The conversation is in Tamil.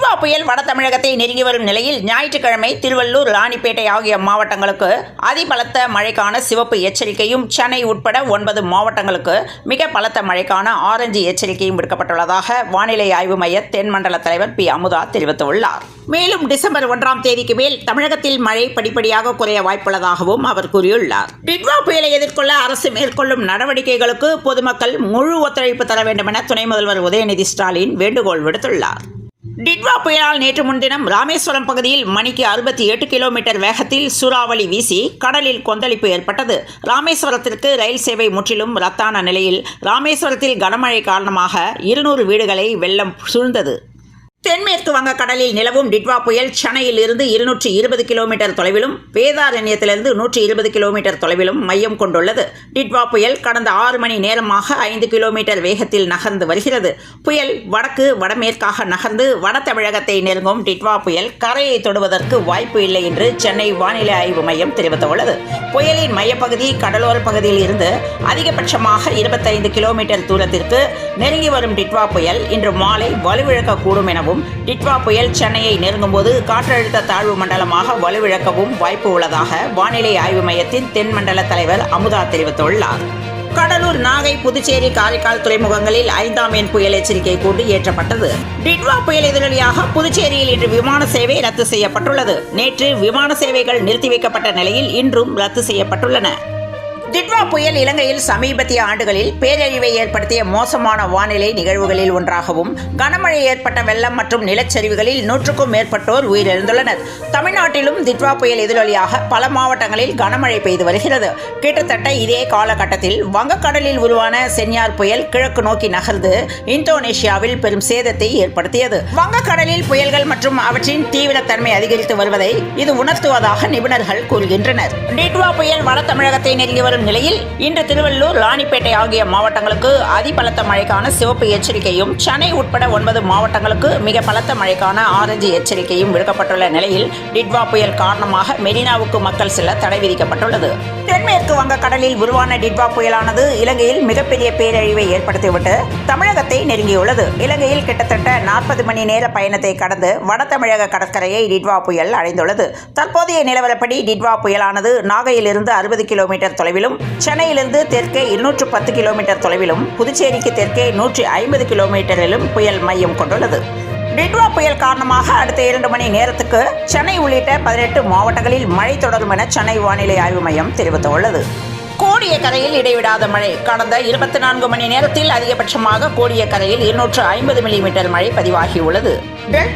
டிட்வா புயல் வட தமிழகத்தை நெருங்கி வரும் நிலையில் ஞாயிற்றுக்கிழமை திருவள்ளூர் ராணிப்பேட்டை ஆகிய மாவட்டங்களுக்கு அதிபலத்த மழைக்கான சிவப்பு எச்சரிக்கையும் சென்னை உட்பட ஒன்பது மாவட்டங்களுக்கு மிக பலத்த மழைக்கான ஆரஞ்சு எச்சரிக்கையும் விடுக்கப்பட்டுள்ளதாக வானிலை ஆய்வு மைய தென்மண்டல தலைவர் பி. அமுதா தெரிவித்துள்ளார். மேலும் டிசம்பர் ஒன்றாம் தேதிக்கு மேல் தமிழகத்தில் மழை படிப்படியாக குறைய வாய்ப்புள்ளதாகவும் அவர் கூறியுள்ளார். டிட்வா புயலை எதிர்கொள்ள அரசு மேற்கொள்ளும் நடவடிக்கைகளுக்கு பொதுமக்கள் முழு ஒத்துழைப்பு தர வேண்டும் என துணை முதல்வர் உதயநிதி ஸ்டாலின் வேண்டுகோள் விடுத்துள்ளார். டிட்வா புயலால் நேற்று முன்தினம் ராமேஸ்வரம் பகுதியில் மணிக்கு அறுபத்தி எட்டு கிலோமீட்டர் வேகத்தில் சூறாவளி வீசி கடலில் கொந்தளிப்பு ஏற்பட்டது. ராமேஸ்வரத்திற்கு ரயில் சேவை முற்றிலும் ரத்தான நிலையில் ராமேஸ்வரத்தில் கனமழை காரணமாக இருநூறு வீடுகளை வெள்ளம் சூழ்ந்தது. தென்மேற்கு வங்கக்கடலில் நிலவும் டிட்வா புயல் சென்னையில் இருந்து இருநூற்றி இருபது கிலோமீட்டர் தொலைவிலும் வேதாரண்யத்திலிருந்து நூற்றி இருபது கிலோமீட்டர் தொலைவிலும் மையம் கொண்டுள்ளது. டிட்வா புயல் கடந்த ஆறு மணி நேரமாக ஐந்து கிலோமீட்டர் வேகத்தில் நகர்ந்து வருகிறது. புயல் வடக்கு வடமேற்காக நகர்ந்து வட தமிழகத்தை நெருங்கும் டிட்வா புயல் கரையை தொடுவதற்கு வாய்ப்பு இல்லை என்று சென்னை வானிலை ஆய்வு மையம் தெரிவித்துள்ளது. புயலின் மையப்பகுதி கடலோர பகுதியில் இருந்து அதிகபட்சமாக இருபத்தைந்து கிலோமீட்டர் தூரத்திற்கு நெருங்கி வரும் டிட்வா புயல் இன்று மாலை வலுவிழக்கக்கூடும் எனவும் டிட்வா புயல் சென்னையை நெருங்கும் போது காற்றழுத்த தாழ்வு மண்டலமாக வலுவிழக்கவும் வாய்ப்பு உள்ளதாக வானிலை ஆய்வு மையத்தின் தென்மண்டல தலைவர் அமுதா தெரிவித்துள்ளார். கடலூர் நாகை புதுச்சேரி காரைக்கால் துறைமுகங்களில் ஐந்தாம் எண் புயல் எச்சரிக்கை கூண்டு ஏற்றப்பட்டது. டிட்வா புயல் எதிரொலியாக புதுச்சேரியில் இன்று விமான சேவை ரத்து செய்யப்பட்டுள்ளது. நேற்று விமான சேவைகள் நிறுத்தி வைக்கப்பட்ட நிலையில் இன்றும் ரத்து செய்யப்பட்டுள்ளன. நிவா புயல் இலங்கையில் சமீபத்திய ஆண்டுகளில் பேரழிவை ஏற்படுத்திய மோசமான வானிலை நிகழ்வுகளில் ஒன்றாகவும் கனமழை ஏற்பட்ட வெள்ளம் மற்றும் நிலச்சரிவுகளில் நூற்றுக்கும் மேற்பட்டோர் உயிரிழந்துள்ளனர். தமிழ்நாட்டிலும் திட்வா புயல் எதிரொலியாக பல மாவட்டங்களில் கனமழை பெய்து வருகிறது. கிட்டத்தட்ட இதே காலகட்டத்தில் வங்கக்கடலில் உருவான சென்யார் புயல் கிழக்கு நோக்கி நகர்ந்து இந்தோனேஷியாவில் பெரும் சேதத்தை ஏற்படுத்தியது. வங்கக்கடலில் புயல்கள் மற்றும் அவற்றின் தீவிரத்தன்மை அதிகரித்து வருவதை இது உணர்த்துவதாக நிபுணர்கள் கூறுகின்றனர். டிட்வா புயல் வட தமிழகத்தை நெருங்கி வரும் நிலையில் இன்று திருவள்ளூர் ராணிப்பேட்டை ஆகிய மாவட்டங்களுக்கு அதிபலத்த மழைக்கான சிவப்பு எச்சரிக்கையும் சென்னை உட்பட ஒன்பது மாவட்டங்களுக்கு மிக பலத்த மழைக்கான ஆரஞ்சு எச்சரிக்கையும் விடுக்கப்பட்டுள்ள நிலையில் டிட்வா புயல் காரணமாக மெரினாவுக்கு மக்கள் செல்ல தடை விதிக்கப்பட்டுள்ளது. தென்மேற்கு வங்கக்கடலில் உருவான டிட்வா புயலானது இலங்கையில் மிகப்பெரிய பேரழிவை ஏற்படுத்திவிட்டு தமிழகத்தை நெருங்கியுள்ளது. இலங்கையில் கிட்டத்தட்ட நாற்பது மணி நேர பயணத்தை கடந்து வட தமிழக கடற்கரையை டிட்வா புயல் அடைந்துள்ளது. தற்போதைய நிலவரப்படி டிட்வா புயலானது நாகையிலிருந்து அறுபது கிலோமீட்டர் தொலைவிலும் சென்னையிலிருந்து தெற்கே இருநூற்று பத்து கிலோமீட்டர் தொலைவிலும் புதுச்சேரிக்கு தெற்கே நூற்றி ஐம்பது கிலோமீட்டரிலும் புயல் மையம் கொண்டுள்ளது. டிட்வா புயல் காரணமாக அடுத்த இரண்டு மணி நேரத்துக்கு சென்னை உள்ளிட்ட பதினெட்டு மாவட்டங்களில் மழை தொடரும் என சென்னை வானிலை ஆய்வு மையம் தெரிவித்துள்ளது. கோடியக்கரையில் இடைவிடாத மழை. கடந்த இருபத்தி நான்கு மணி நேரத்தில் அதிகபட்சமாக கோடியக்கரையில் இருநூற்று ஐம்பது மில்லிமீட்டர் மழை பதிவாகியுள்ளது. டெல்டா